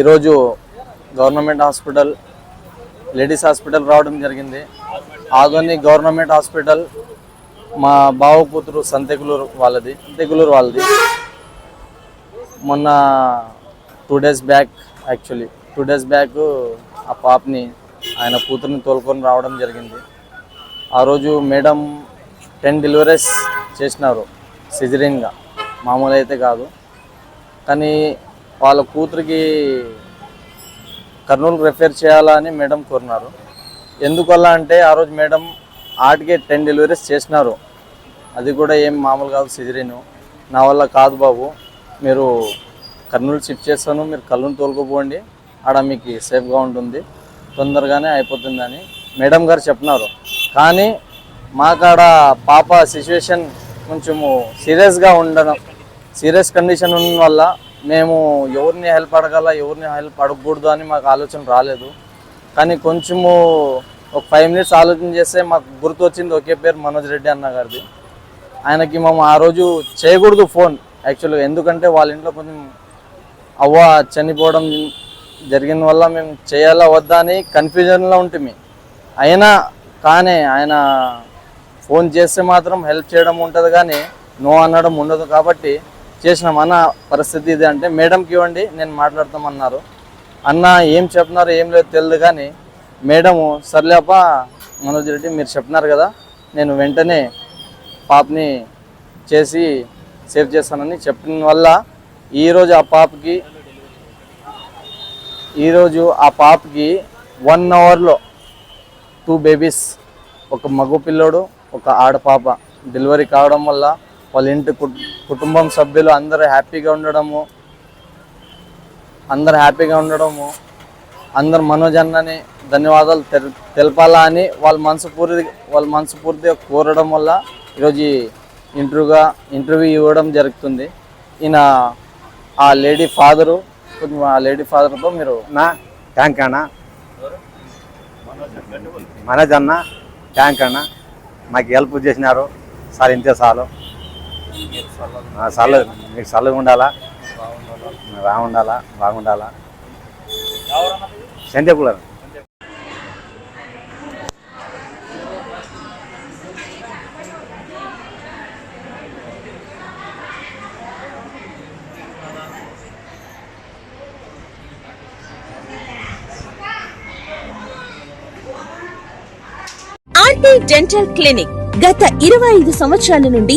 ఈరోజు government hospital ladies hospital రావడం జరిగింది. ఆదోని గవర్నమెంట్ హాస్పిటల్ మా బావ కూతురు సంతెకులూరు వాళ్ళది సంతెకులూరు వాళ్ళది. మొన్న two days back actually two days back ఆ పాపని ఆయన కూతురుని తోలుకొని రావడం జరిగింది. ఆ రోజు మేడం టెన్ డెలివరీస్ చేసినారు సిజరీన్గా. మామూలు అయితే కాదు. కానీ వాళ్ళ కూతురికి కర్నూలుకు రెఫర్ చేయాలని మేడం కోరినారు. ఎందువల్ల అంటే ఆ రోజు మేడం ఆటికే టెన్ డెలివరీస్ చేసినారు. అది కూడా ఏం మామూలు కాదు సిజరీను. నా వల్ల కాదు బాబు. మీరు కర్నూలు షిఫ్ట్ చేస్తాను మీరు కళ్ళును తోలుకుపోండి ఆడ మీకు సేఫ్గా ఉంటుంది. తొందరగానే అయిపోతుందని మేడం గారు చెప్పినారు. కానీ మాకాడ పాప సిచ్యువేషన్ కొంచెము సీరియస్గా ఉండడం సీరియస్ కండిషన్ ఉన్న వల్ల మేము ఎవరిని హెల్ప్ అడగాల ఎవరిని హెల్ప్ అడగకూడదు అని మాకు ఆలోచన రాలేదు. కానీ కొంచెము ఒక ఫైవ్ మినిట్స్ ఆలోచన చేస్తే మాకు గుర్తు వచ్చింది ఒకే పేరు మనోజ్ రెడ్డి అన్న గారిది. ఆయనకి మేము ఆ రోజు చేయకూడదు ఫోన్ యాక్చువల్గా. ఎందుకంటే వాళ్ళ ఇంట్లో కొంచెం అవ్వ చనిపోవడం జరిగిన వల్ల మేము చేయాలా వద్దా అని కన్ఫ్యూజన్లో ఉంటుంది అయినా కానీ ఆయన ఫోన్ చేస్తే మాత్రం హెల్ప్ చేయడం ఉంటుంది కానీ నో అనడం ఉండదు కాబట్టి చేసిన మన పరిస్థితి ఇది అంటే మేడంకి ఇవ్వండి నేను మాట్లాడతామన్నారు. అన్న ఏం చెప్తున్నారు ఏం లేదు తెలియదు కానీ మేడము సర్లేప మనోజ్ రెడ్డి మీరు చెప్పినారు కదా నేను వెంటనే పాపని చేసి సేవ్ చేస్తానని చెప్పిన వల్ల ఈరోజు ఆ పాపకి ఈరోజు ఆ పాపకి వన్ అవర్లో టూ బేబీస్ ఒక మగ పిల్లోడు ఒక ఆడపాప. డెలివరీ కావడం వల్ల వాళ్ళ ఇంటి కుటుంబం సభ్యులు అందరూ హ్యాపీగా ఉండడము. అందరు హ్యాపీగా ఉండడము. అందరు మనోజ్ అన్నని ధన్యవాదాలు తెలపాలా అని వాళ్ళ మనసు పూర్తి వాళ్ళ మనసు పూర్తిగా కోరడం వల్ల ఈరోజు ఇంటర్వ్యూగా ఇంటర్వ్యూ ఇవ్వడం జరుగుతుంది. ఈయన ఆ లేడీ ఫాదరు కొంచెం ఆ లేడీ ఫాదర్తో మీరు నా ట్యాంక్ అన్న. మనోజ్ అన్న ట్యాంక్ అన్న. మాకు హెల్ప్ చేసినారు. సార్ ఇంతే చాలు. చల్ల మీకు చల్లగా ఉండాలా? బాగుండాలా? బాగుండాలా? సంధ్యకులర్ ఆర్టీ డెంటల్ క్లినిక్ గత ఇరవై ఐదు సంవత్సరాల నుండి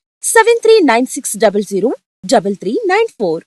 seven three nine six double zero double three nine four.